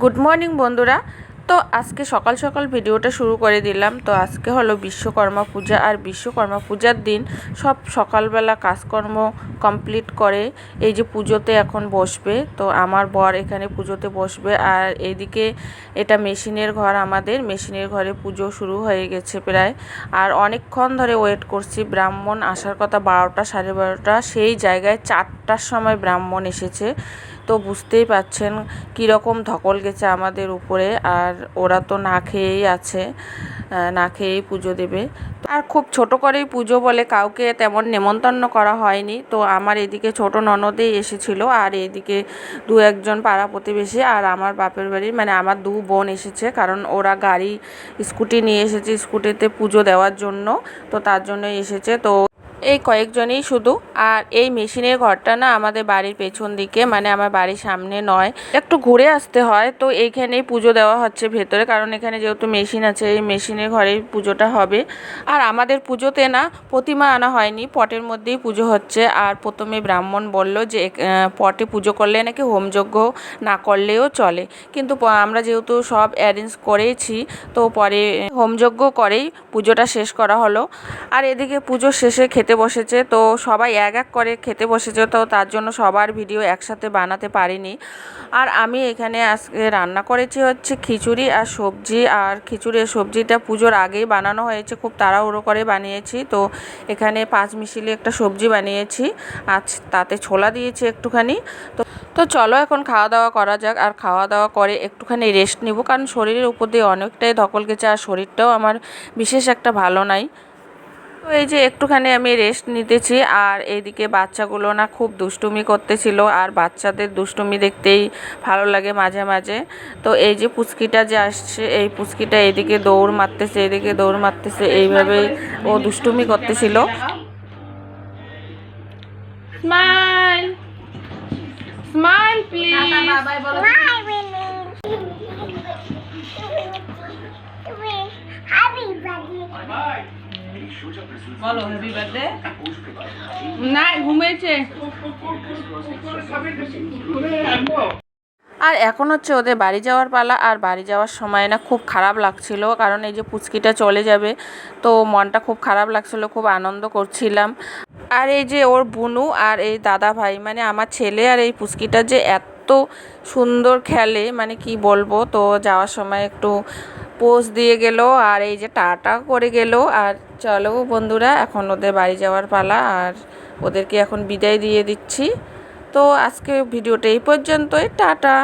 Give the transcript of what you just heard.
Good morning বন্ধুরা। তো আজকে সকাল সকাল ভিডিওটা শুরু করে দিলাম। তো আজকে হলো বিশ্বকর্মা পূজা আর বিশ্বকর্মা পূজার দিন। সব সকালবেলা কাজকর্ম কমপ্লিট করে এই যে পুজোতে এখন বসবে। তো আমার বর এখানে পুজোতে বসবে আর এইদিকে এটা মেশিনের ঘর আমাদের। মেশিনের ঘরে পুজো শুরু হয়ে গেছে প্রায়। আর অনেকক্ষণ ধরে ওয়েট করছি। ব্রাহ্মণ আসার কথা বারোটা সাড়ে বারোটা। সেই জায়গায় চারটার সময় ব্রাহ্মণ এসেছে। তো বুঝতেই পাচ্ছেন কীরকম ধকল গেছে আমাদের উপরে, আর ওরা তো না খেয়েই আছে না খেয়েই পুজো দেবে। আর খুব ছোট করেই পুজো বলে কাউকে তেমন নেমন্তন্ন করা হয়নি। তো আমার এদিকে ছোট ননদেই এসেছিল, আর এদিকে দু একজন পাড়া প্রতিবেশী, আর আমার বাপের বাড়ির মানে আমার দু বোন এসেছে, কারণ ওরা গাড়ি, স্কুটি নিয়ে এসেছে স্কুটিতে পুজো দেওয়ার জন্য, তো তার জন্যই এসেছে। তো এই কয়েকজনই শুধু। আর এই মেশিনের ঘরটা না আমাদের বাড়ির পেছন দিকে মানে আমার বাড়ির সামনে নয়। একটু ঘুরে আসতে হয়, তো এইখানেই পুজো দেওয়া হচ্ছে ভেতরে, কারণ এখানে যেহেতু মেশিন আছে, এই মেশিনের ঘরেই পুজোটা হবে। আর আমাদের পুজোতে না প্রতিমা আনা হয়নি, পটের মধ্যেই পুজো হচ্ছে। আর প্রথমে ব্রাহ্মণ বলল যে পটে পুজো করলে নাকি হোমযজ্ঞ না করলেও চলে। কিন্তু আমরা যেহেতু সব অ্যারেঞ্জ করেছি, তো পরে হোমযজ্ঞ করেই পুজোটা শেষ করা হলো। আর এদিকে পুজো শেষে খেতে বসেছে, তো সবাই এক এক করে খেতে বসেছে, তো তার জন্য সবার ভিডিও একসাথে বানাতে পারিনি। আর আমি এখানে আজকে রান্না করেছি হচ্ছে খিচুড়ি আর সবজি, আর খিচুড়ি আর সবজিটা পুজোর আগেই বানানো হয়েছে, খুব তাড়াহুড়ো করে বানিয়েছি। তো এখানে পাঁচ মিশিলি একটা সবজি বানিয়েছি আর তাতে ছোলা দিয়েছি একটুখানি। তো তো চলো এখন খাওয়া দাওয়া করা যাক, আর খাওয়া দাওয়া করে একটুখানি রেস্ট নিব, কারণ শরীরের উপর দিয়ে অনেকটাই ধকল গেছে, আর শরীরটাও আমার বিশেষ একটা ভালো নাই। তো এই যে একটুখানি আমি রেস্ট নিতেছি আর এইদিকে বাচ্চাগুলো না খুব দুষ্টুমি করতেছিল আর বাচ্চাদের দুষ্টুমি দেখতেই ভালো লাগে মাঝে মাঝে তো এই যে পুচকিটা যে আসছে এই পুচকিটা এদিকে দৌড় মারতেছে এদিকে দৌড় মারতেছে এইভাবেই ও দুষ্টুমি করতেছিল Smile. Smile, please. বলো হ্যাপি বার্থডে না আর এখন হচ্ছে ওদের বাড়ি যাওয়ার পালা, আর বাড়ি যাওয়ার সময় না খুব খারাপ লাগছিল, কারণ এই যে পুচকিটা চলে যাবে, তো মনটা খুব খারাপ লাগছিল, খুব আনন্দ করছিলাম। আর এই যে ওর বুনু আর এই দাদা ভাই মানে আমার ছেলে আর এই পুচকিটা যে এত সুন্দর খেলে মানে কি বলব, তো যাওয়ার সময় একটু পোজ দিয়ে গেল আর এই যে টাটা করে গেল। আর চলো বন্ধুরা, এখন ওদের বাড়ি যাওয়ার পালা আর ওদেরকে এখন বিদায় দিয়ে দিচ্ছি। তো আজকে ভিডিওটা এই পর্যন্তই। টাটা!